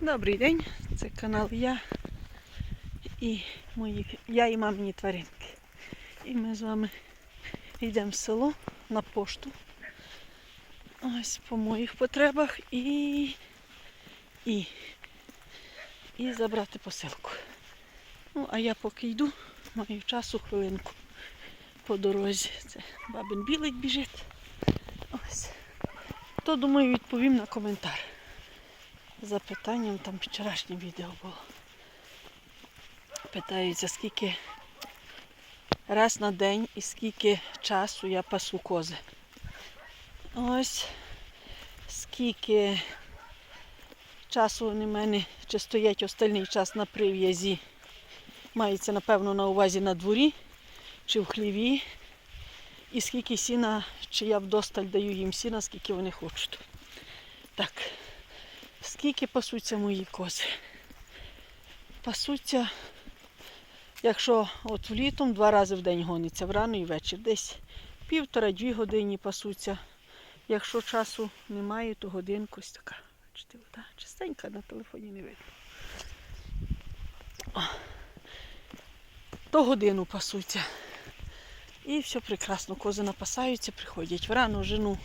Добрий день, це канал я і мої я і мамині тваринки. І ми з вами йдемо в село на пошту. Ось по моїх потребах і, і, і забрати посилку. Ну, а я поки йду, маю часу хвилинку по дорозі. Це бабин білик біжить. Ось. То думаю відповім на коментар запитанням там вчорашнє відео було. Питаються, скільки раз на день і скільки часу я пасу кози. Ось скільки часу вони в мене чи стоять остальний час на прив'язі. Мається, напевно, на увазі на дворі чи в хліві. І скільки сіна, чи я вдосталь даю їм сіна, скільки вони хочуть. Так. Скільки пасуться мої кози? Пасуться, якщо от влітом два рази в день гониться, врано і ввечері. Десь півтора-дві години пасуться. Якщо часу немає, то годинку ось така. Бачите, вода чистенька на телефоні не видно. О. То годину пасуться. І все прекрасно. Кози напасаються, приходять врано, жену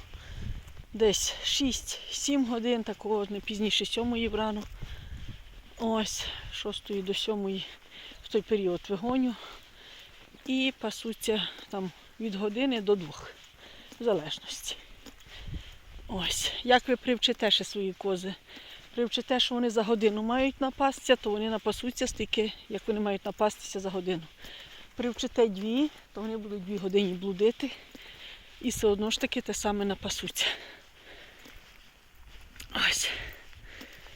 десь 6-7 годин, такого не пізніше 7 врано. Ось, 6 до 7 в той період вигоню. І пасуться там від години до двох, в залежності. Ось, як ви привчите ще свої кози? Привчите, що вони за годину мають напастися, то вони напасуться стільки, як вони мають напастися за годину. Привчите дві, то вони будуть дві години блудити і все одно ж таки те саме напасуться. Ось.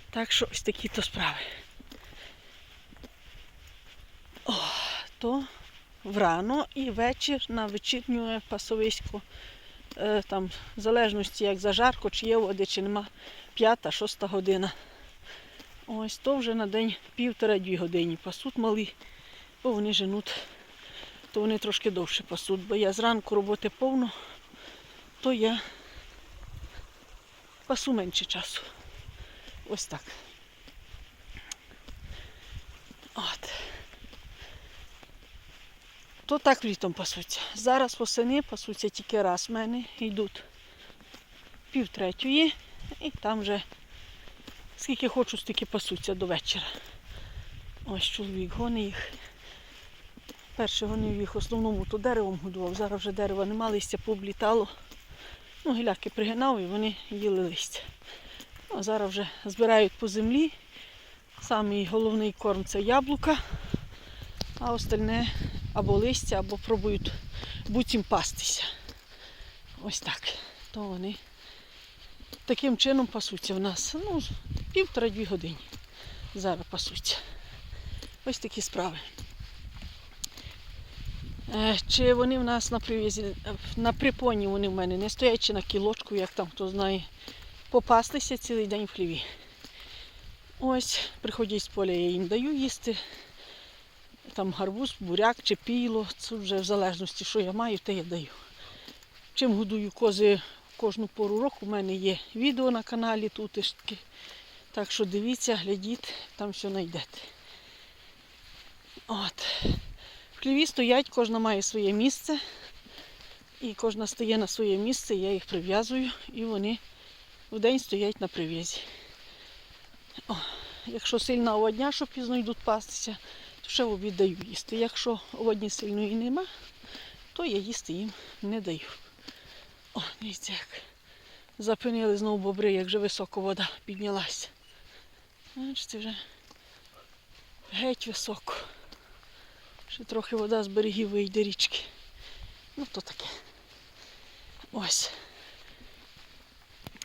Так що ось такі то справи. О, то врано і вечір на вечірню пасовисько. Е, там, в залежності, як зажарко, чи є води, чи нема, п'ята, шоста година. Ось то вже на день півтора-дві години пасуть малі, бо вони женуть, то вони трошки довше пасуть, бо я зранку роботи повно, то я пасу менше часу. Ось так. От. То так літом пасуться. Зараз восени пасуться тільки раз в мене. Йдуть пів третьої і там вже скільки хочу, стільки пасуться до вечора. Ось чоловік гонить їх. Перше гонив їх основному то деревом годував. Зараз вже дерева нема, листя пооблітало. Ну, гіляки пригинав і вони їли листя. А зараз вже збирають по землі. Самий головний корм це яблука, а остальне або листя, або пробують буцім пастися. Ось так. То вони таким чином пасуться в нас. Ну, півтора-дві години. Зараз пасуться. Ось такі справи. Е, Чи вони в нас на прив'язі, на припоні вони в мене не стоять, чи на кілочку, як там хто знає, попастися цілий день в хліві. Ось, приходять з поля, я їм даю їсти. Там гарбуз, буряк чи піло, це вже в залежності, що я маю, те я даю. Чим годую кози кожну пору року, у мене є відео на каналі тутишки. Так що дивіться, глядіть, там все знайдете. От. В хліві стоять, кожна має своє місце. І кожна стає на своє місце, я їх прив'язую і вони в день стоять на прив'язі. Якщо сильна оводня, що пізно йдуть пастися, то ще в обід даю їсти. Якщо оводні сильної нема, то я їсти їм не даю. О, дивіться як. Запинили знову бобри, як вже високо вода піднялася. Бачите, вже геть високо. Ще трохи вода з берегів вийде річки. Ну то таке. Ось.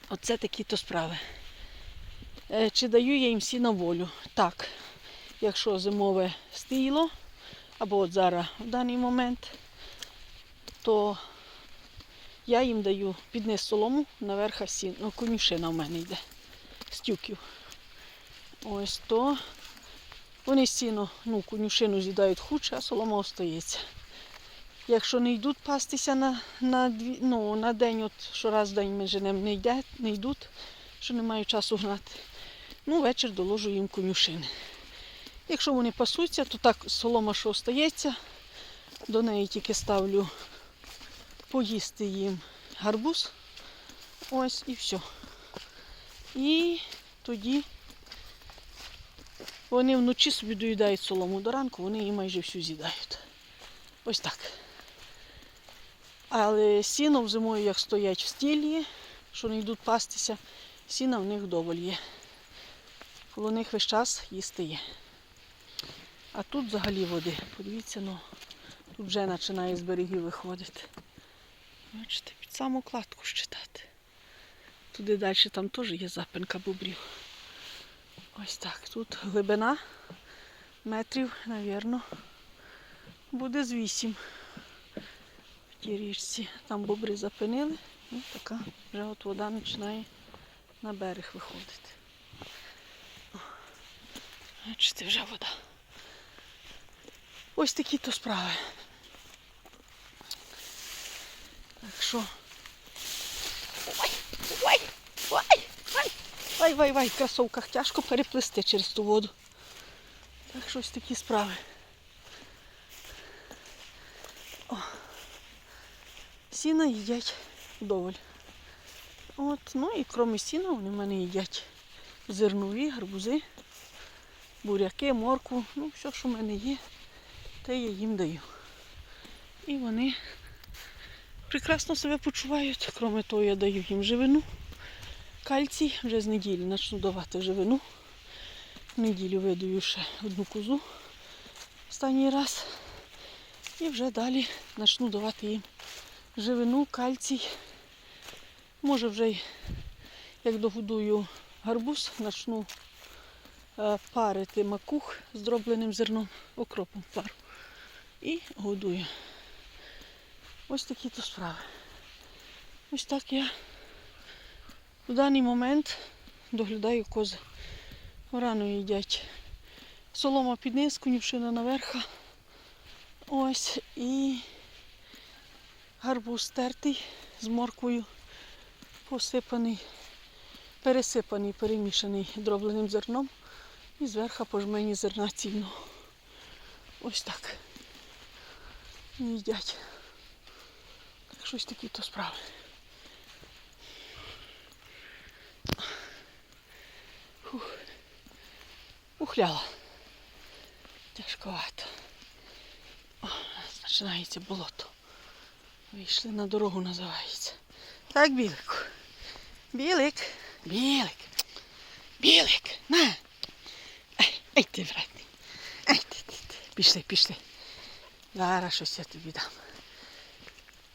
Оце такі то справи. Е, Чи даю я їм всі на волю? Так. Якщо зимове стіло, або от зараз в даний момент, то я їм даю підниз солому, наверх сін. Ну, конюшина в мене йде з тюків. Ось то вони сіно, ну, конюшину з'їдають худше, а солома остається. Якщо не йдуть пастися на на, ну, на день, от що раз в день ми женемо, не, йде, не йдуть, що не маю часу гнати, Ну, вечір доложу їм конюшини. Якщо вони пасуться, то так солома, що остається, до неї тільки ставлю поїсти їм гарбуз. Ось і все. І тоді вони вночі собі доїдають солому до ранку, вони її майже всю з'їдають. Ось так. Але сіно зимою, як стоять в стілі, що не йдуть пастися, сіна в них вдоволь є. Коло них весь час їсти є. А тут взагалі води. Подивіться, ну, тут вже починає з берегів виходити. Бачите, під саму кладку щитати. Туди далі там теж є запинка бобрів. Ось так. Тут глибина метрів, навірно, буде з вісім. В тій річці. Там бобри запинили, і така вже от вода починає на берег виходити. Бачите, вже вода. Ось такі то справи. Так що. Ой, ой, ой, ой, ой, в кросовках тяжко переплисти через ту воду. Так що ось такі справи. О. Сіна їдять вдоволь. От, ну і крім сіна вони в мене їдять зернові, гарбузи, буряки, моркву, ну все, що в мене є, те я їм даю. І вони прекрасно себе почувають. Крім того, я даю їм живину, кальцій, вже з неділі почну давати живину. В неділю видаю ще одну козу останній раз. І вже далі почну давати їм живину, кальцій. Може вже як догодую гарбуз, почну е, парити макух з дробленим зерном, окропом пару. І годую. Ось такі то справи. Ось так я в даний момент доглядаю кози. Рано їдять. Солома під низ, конюшина наверха. Ось і гарбуз тертий з морквою, посипаний, пересипаний, перемішаний дробленим зерном і зверху пожмені зерна цільного. Ось так. Їдять. Так щось такі то справи. Ухляла. Тяжковато. О, починається болото. Вийшли на дорогу, називається. Так, білику. Білик. Білик. Білик. На. Ай ти, братний. Ай ти, ти, ти. Пішли, пішли. Зараз щось я тобі дам.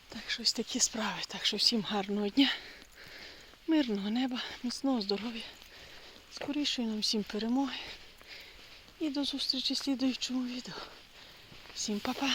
Так щось такі справи. Так що всім гарного дня, мирного неба, міцного здоров'я, скорішої нам всім перемоги. І до зустрічі в слідуючому відео. Всім па-па.